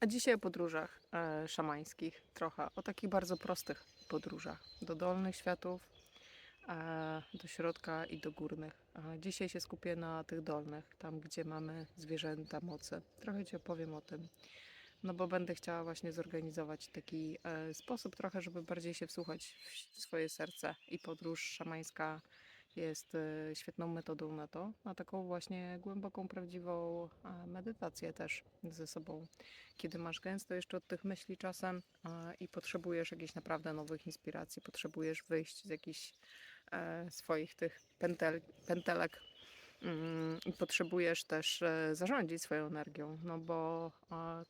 A dzisiaj o podróżach e, szamańskich, trochę o takich bardzo prostych podróżach do dolnych światów, e, do środka i do górnych. A dzisiaj się skupię na tych dolnych, tam gdzie mamy zwierzęta, moce. Trochę Ci opowiem o tym. No bo będę chciała właśnie zorganizować taki e, sposób trochę, żeby bardziej się wsłuchać w swoje serce i podróż szamańska jest e, świetną metodą na to, na taką właśnie głęboką, prawdziwą medytację też ze sobą. Kiedy masz gęsto jeszcze od tych myśli czasem i potrzebujesz jakichś naprawdę nowych inspiracji, potrzebujesz wyjść z jakichś e, swoich tych pętel, pętelek mm, i potrzebujesz też e, zarządzić swoją energią, no bo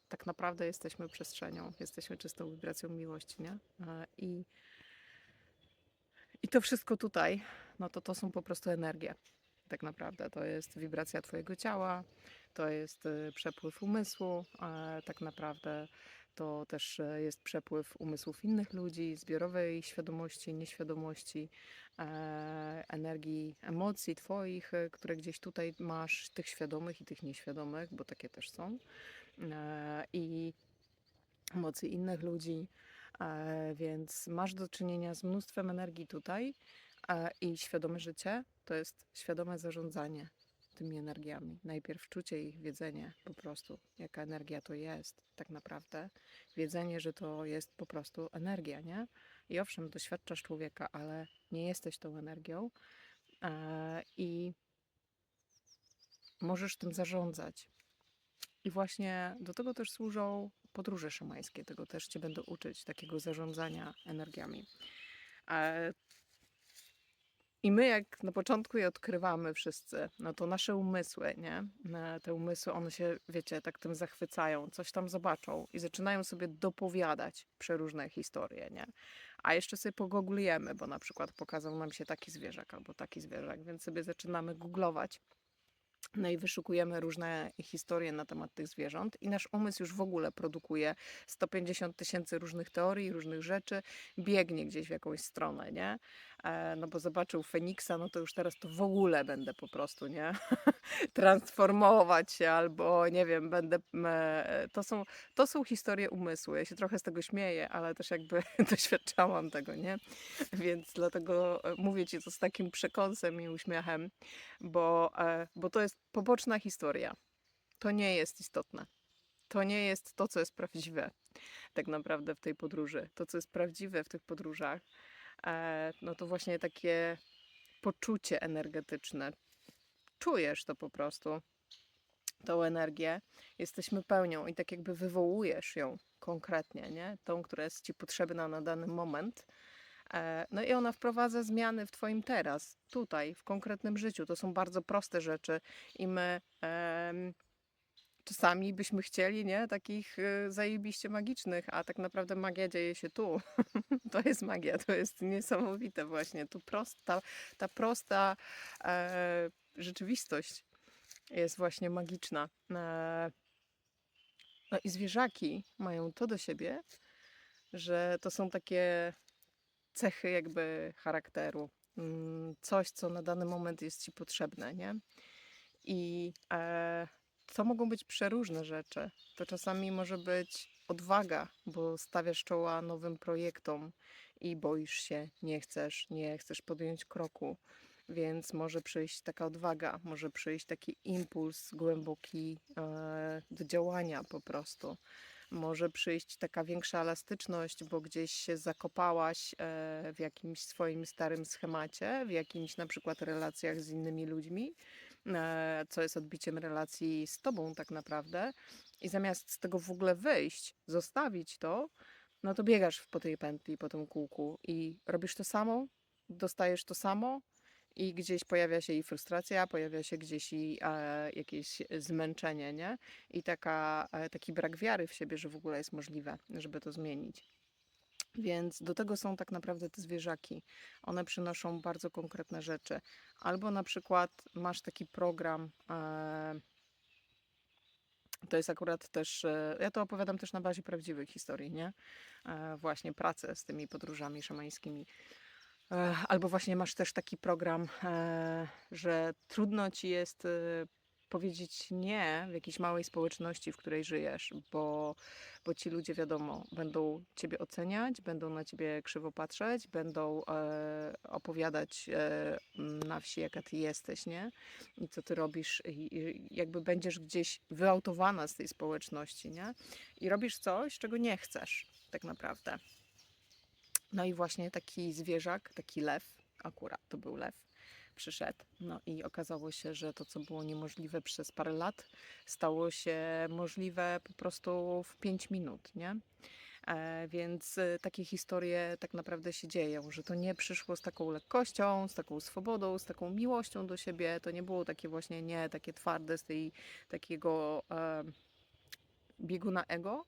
tak naprawdę jesteśmy przestrzenią, jesteśmy czystą wibracją miłości, nie? I i to wszystko tutaj, no to to są po prostu energie. Tak naprawdę to jest wibracja Twojego ciała, to jest y, przepływ umysłu, tak naprawdę to też e, jest przepływ umysłów innych ludzi, zbiorowej świadomości, nieświadomości, e, energii, emocji Twoich, e, które gdzieś tutaj masz, tych świadomych i tych nieświadomych, bo takie też są, e, i emocji innych ludzi. E, Więc masz do czynienia z mnóstwem energii tutaj e, i świadome życie to jest świadome zarządzanie tymi energiami. Najpierw czucie ich, wiedzenie po prostu, jaka energia to jest tak naprawdę. Wiedzenie, że to jest po prostu energia, nie? I owszem, doświadczasz człowieka, ale nie jesteś tą energią e, i możesz tym zarządzać. I właśnie do tego też służą podróże szamańskie. Tego też Cię będę uczyć, takiego zarządzania energiami. E, I my, jak na początku je odkrywamy wszyscy, no to nasze umysły, nie? E, Te umysły, one się, wiecie, tak tym zachwycają, coś tam zobaczą i zaczynają sobie dopowiadać przeróżne historie, nie? A jeszcze sobie pogooglujemy, bo na przykład pokazał nam się taki zwierzak albo taki zwierzak, więc sobie zaczynamy googlować. No i wyszukujemy różne historie na temat tych zwierząt, i nasz umysł już w ogóle produkuje 150 tysięcy różnych teorii, różnych rzeczy, biegnie gdzieś w jakąś stronę, nie? E, no bo zobaczył Feniksa, no to już teraz to w ogóle będę po prostu, nie? Transformować się, albo nie wiem, będę. e, To są, to są historie umysłu. Ja się trochę z tego śmieję, ale też jakby doświadczałam tego, nie? Więc dlatego e, mówię ci to z takim przekąsem i uśmiechem, bo, bo to jest poboczna historia. To nie jest istotne. To nie jest to, co jest prawdziwe tak naprawdę w tej podróży. To, co jest prawdziwe w tych podróżach, no to właśnie takie poczucie energetyczne. Czujesz to po prostu, tą energię. Jesteśmy pełnią i tak jakby wywołujesz ją konkretnie, nie? Tą, która jest ci potrzebna na dany moment. E, No i ona wprowadza zmiany w Twoim teraz, tutaj, w konkretnym życiu. To są bardzo proste rzeczy i my em, czasami byśmy chcieli, nie, takich y, zajebiście magicznych, a tak naprawdę magia dzieje się tu. To jest magia, to jest niesamowite właśnie. Tu prosta, ta prosta e, rzeczywistość jest właśnie magiczna. E, no i zwierzaki mają to do siebie, że to są takie cechy jakby charakteru. Mm, Coś, co na dany moment jest ci potrzebne, nie? I e, to mogą być przeróżne rzeczy. To czasami może być odwaga, bo stawiasz czoła nowym projektom i boisz się, nie chcesz, nie chcesz podjąć kroku. Więc może przyjść taka odwaga, może przyjść taki impuls głęboki e, do działania po prostu. Może przyjść taka większa elastyczność, bo gdzieś się zakopałaś e, w jakimś swoim starym schemacie, w jakimś na przykład relacjach z innymi ludźmi, co jest odbiciem relacji z tobą tak naprawdę. I zamiast z tego w ogóle wyjść, zostawić to, no to biegasz po tej pętli, po tym kółku i robisz to samo, dostajesz to samo i gdzieś pojawia się i frustracja, pojawia się gdzieś i e, jakieś zmęczenie, nie? I taka, e, taki brak wiary w siebie, że w ogóle jest możliwe, żeby to zmienić. Więc do tego są tak naprawdę te zwierzaki. One przynoszą bardzo konkretne rzeczy. Albo na przykład masz taki program. E, to jest akurat też, e, ja to opowiadam też na bazie prawdziwych historii, nie? E, właśnie pracę z tymi podróżami szamańskimi. Albo właśnie masz też taki program, że trudno ci jest powiedzieć nie w jakiejś małej społeczności, w której żyjesz, bo, bo ci ludzie, wiadomo, będą ciebie oceniać, będą na ciebie krzywo patrzeć, będą e, opowiadać e, na wsi, jaka ty jesteś, nie? I co ty robisz, i, i jakby będziesz gdzieś wyautowana z tej społeczności, nie? I robisz coś, czego nie chcesz, tak naprawdę. No i właśnie taki zwierzak, taki lew, akurat to był lew, przyszedł. No i okazało się, że to, co było niemożliwe przez parę lat, stało się możliwe po prostu w 5 minut, nie? E, więc e, takie historie tak naprawdę się dzieją, że to nie przyszło z taką lekkością, z taką swobodą, z taką miłością do siebie. To nie było takie właśnie nie, takie twarde z tej takiego e, bieguna ego.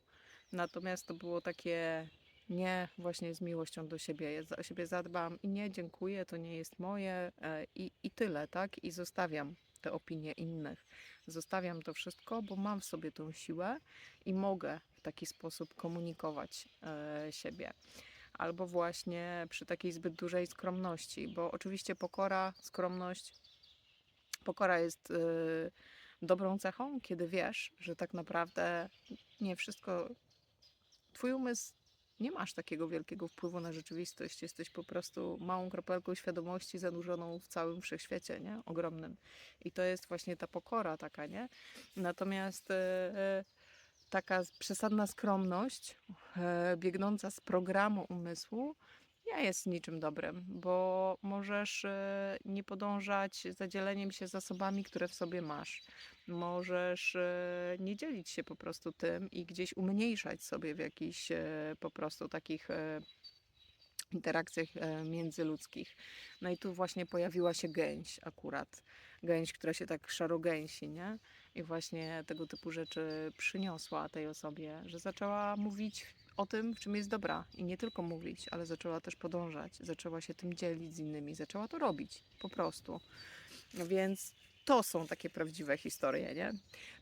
Natomiast to było takie nie właśnie z miłością do siebie. Ja o siebie zadbam i nie dziękuję, to nie jest moje e, i, i tyle, tak? I zostawiam te opinie innych. Zostawiam to wszystko, bo mam w sobie tą siłę i mogę w taki sposób komunikować e, siebie. Albo właśnie przy takiej zbyt dużej skromności, bo oczywiście pokora, skromność, pokora jest e, dobrą cechą, kiedy wiesz, że tak naprawdę nie wszystko, twój umysł nie masz takiego wielkiego wpływu na rzeczywistość. Jesteś po prostu małą kropelką świadomości zanurzoną w całym wszechświecie, nie? Ogromnym. I to jest właśnie ta pokora taka, nie? Natomiast e, e, taka przesadna skromność, e, biegnąca z programu umysłu, nie jest niczym dobrym, bo możesz e, nie podążać za dzieleniem się zasobami, które w sobie masz. Możesz e, nie dzielić się po prostu tym i gdzieś umniejszać sobie w jakichś e, po prostu takich interakcjach międzyludzkich. No i tu właśnie pojawiła się gęś akurat. Gęś, która się tak szarogęsi, nie? I właśnie tego typu rzeczy przyniosła tej osobie, że zaczęła mówić o tym, w czym jest dobra. I nie tylko mówić, ale zaczęła też podążać. Zaczęła się tym dzielić z innymi. Zaczęła to robić. Po prostu. Więc to są takie prawdziwe historie, nie?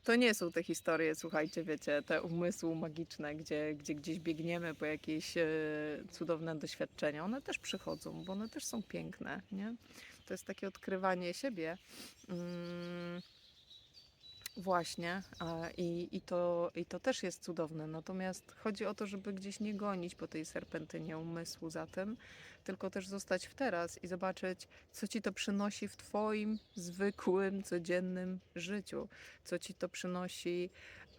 To nie są te historie, słuchajcie, wiecie, te umysły magiczne, gdzie, gdzie gdzieś biegniemy po jakieś e, cudowne doświadczenia. One też przychodzą, bo one też są piękne, nie? To jest takie odkrywanie siebie. Mm, Właśnie, i, i, to, i to też jest cudowne. Natomiast chodzi o to, żeby gdzieś nie gonić po tej serpentynie umysłu za tym, tylko też zostać w teraz i zobaczyć, co ci to przynosi w Twoim zwykłym, codziennym życiu, co ci to przynosi,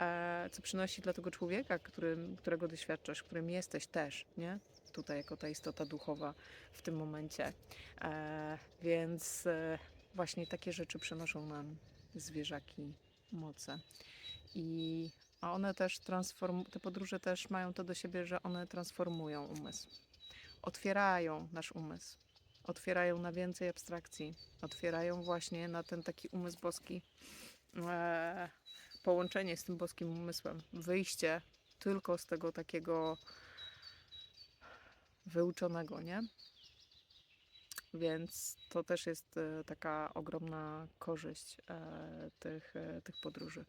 e, co przynosi dla tego człowieka, którym, którego doświadczasz, którym jesteś też, nie? Tutaj, jako ta istota duchowa w tym momencie. E, więc e, właśnie takie rzeczy przynoszą nam zwierzaki moce. I a one też transform, te podróże też mają to do siebie, że one transformują umysł. Otwierają nasz umysł. Otwierają na więcej abstrakcji. Otwierają właśnie na ten taki umysł boski. E, połączenie z tym boskim umysłem. Wyjście tylko z tego takiego wyuczonego, nie? Więc to też jest e, taka ogromna korzyść e, tych, e, tych podróży.